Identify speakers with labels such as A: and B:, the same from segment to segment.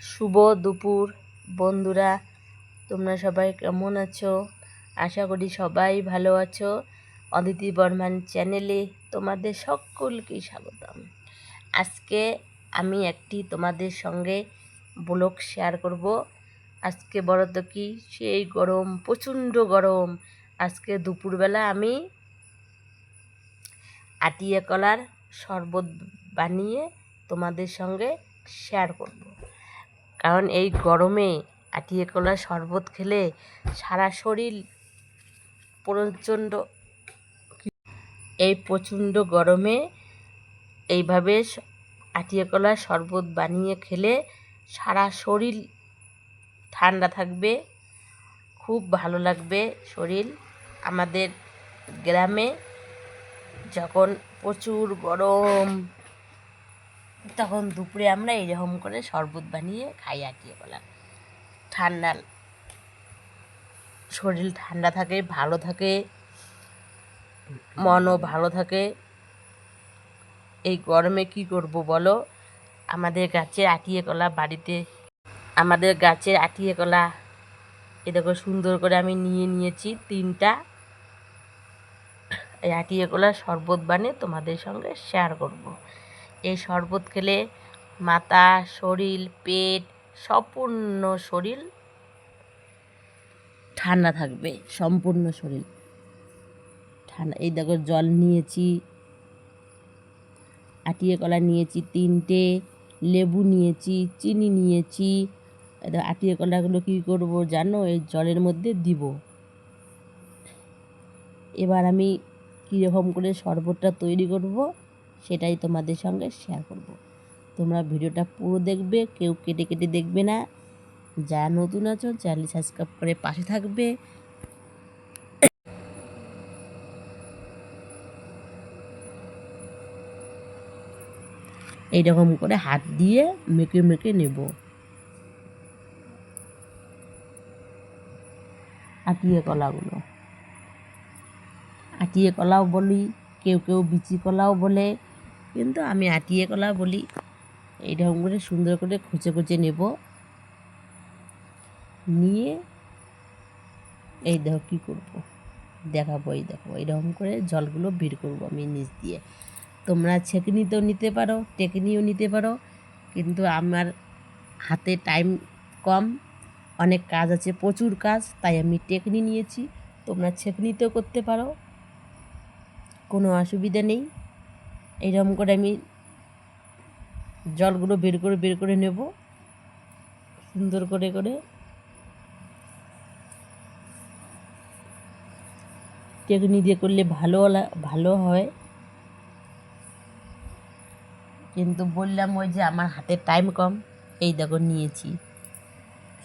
A: শুভ দুপুর। বন্ধুরা, তোমরা সবাই কেমন আছো? আশা করি সবাই ভালো আছো। অদিতি বর্মান চ্যানেলে তোমাদের সকলকে স্বাগতম। আজকে আমি একটি তোমাদের সঙ্গে ব্লগ শেয়ার করব। আজকে বড় তো কি, সেই গরম, প্রচণ্ড গরম। আজকে দুপুরবেলা আমি আটিয়া কলার শরবত বানিয়ে তোমাদের সঙ্গে শেয়ার করব। কারণ এই গরমে আটিয়া কলার শরবত খেলে সারা শরীর প্রচণ্ড এই প্রচণ্ড গরমে এইভাবে আটিয়া কলার শরবত বানিয়ে খেলে সারা শরীর ঠান্ডা থাকবে, খুব ভালো লাগবে শরীর। আমাদের গ্রামে যখন প্রচুর গরম তখন দুপুরে আমরা এরকম করে শরবত বানিয়ে খাই আটিয়ে কলা ঠান্ডা শরীর ঠান্ডা থাকে, ভালো থাকে, মনও ভালো থাকে। এই গরমে কি করব বলো? আমাদের গাছের আটিয়ে কলা বাড়িতে, আমাদের গাছের আটিয়ে কলা, এ দেখো সুন্দর করে আমি নিয়ে নিয়েছি তিনটা। এই আটিয়ে কলার শরবত বানিয়ে তোমাদের সঙ্গে শেয়ার করব। এই শরবত খেলে মাথা, শরীর, পেট, সম্পূর্ণ শরীর ঠান্ডা থাকবে, সম্পূর্ণ শরীর। ঠান্ডা, এই দেখো জল নিয়েছি, আটিয়ে কলা নিয়েছি তিনটে, লেবু নিয়েছি, চিনি নিয়েছি। আটিয়ে কলাগুলো কী করব জানো? এই জলের মধ্যে দিব। এবার আমি কীরকম করে শরবতটা তৈরি করব? সেটাই তোমাদের সঙ্গে শেয়ার করব। তোমরা ভিডিওটা পুরো দেখবে, কেউ কেটে কেটে দেখবে না। যা নতুন আছো চ্যানেল সাবস্ক্রাইব করে পাশে থাকবে। এইরকম করে হাত দিয়ে মেখে মেখে নেব। আটিয়ে কলাগুলো। আটিয়ে কলাও বলি, কেউ কেউ বিচি কলাও বলে। কিন্তু আমি আটিয়ে কলা বলি এইরকম করে সুন্দর করে খুঁচে খুঁচে নেব। নিয়ে এই দেখো কী করব, দেখাবো, এই দেখো এইরকম করে জলগুলো বের করব আমি নিচ দিয়ে। তোমরা ছেঁকনিতেও নিতে পারো, টেকনিও নিতে পারো, কিন্তু আমার হাতে টাইম কম, অনেক কাজ আছে, প্রচুর কাজ, তাই আমি টেকনি নিয়েছি। তোমরা ছেঁকনিতেও করতে পারো, কোনো অসুবিধা নেই। এইরকম করে আমি জলগুলো বের করে বের করে নেব। সুন্দর করে করে। টেকনি দিয়ে করলে ভালো ভালো হয়। কিন্তু বললাম ওই যে আমার হাতে টাইম কম, এই দেখো নিয়েছি।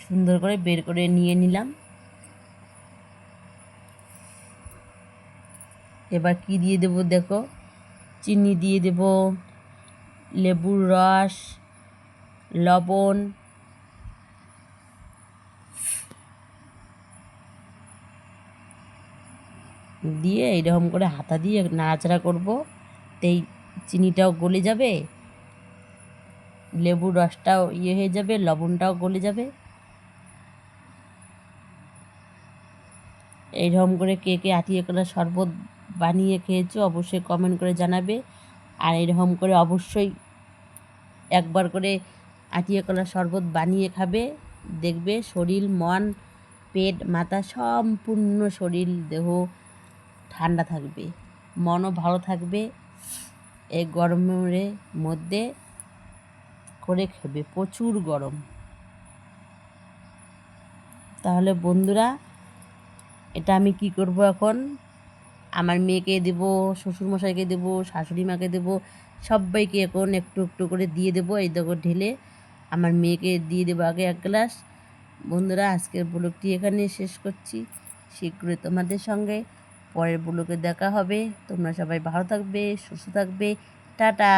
A: সুন্দর করে বের করে নিয়ে নিলাম। এবার কি দিয়ে দেবো দেখো? চিনি দিয়ে দেব, লেবুর রস, লবণ, দিয়ে এইরকম করে হাতা দিয়ে নাড়াচাড়া করব। তেই চিনিটাও গলে যাবে, লেবুর রসটাও ইয়ে হয়ে যাবে, লবণটাও গলে যাবে। এইরকম করে কে কে আটিয়ে কলা শরবত বানিয়ে খেয়েছো, অবশ্যই কমেন্ট করে জানাবে। আর এরকম করে অবশ্যই একবার করে আটিয়ে কলা শরবত বানিয়ে খাবে। দেখবে শরীর, মন, পেট, মাথা সম্পূর্ণ শরীর, দেহ ঠান্ডা থাকবে, মনও ভালো থাকবে। এই গরমের মধ্যে করে খাবে, প্রচুর গরম। তাহলে বন্ধুরা, এটা আমি কি করব এখন? আমার মেয়েকে দেব, শ্বশুরমশাইকে দেব শাশুড়ি মাকে দেবো, সবাইকে এখন একটু একটু করে দিয়ে দেবো। এই দেখো ঢেলে আমার মেয়েকে দিয়ে দেবো আগে এক গ্লাস। বন্ধুরা, আজকের ব্লগটি এখানে শেষ করছি। শীঘ্রই তোমাদের সঙ্গে পরের ব্লগে দেখা হবে। তোমরা সবাই ভালো থাকবে, সুস্থ থাকবে। টাটা!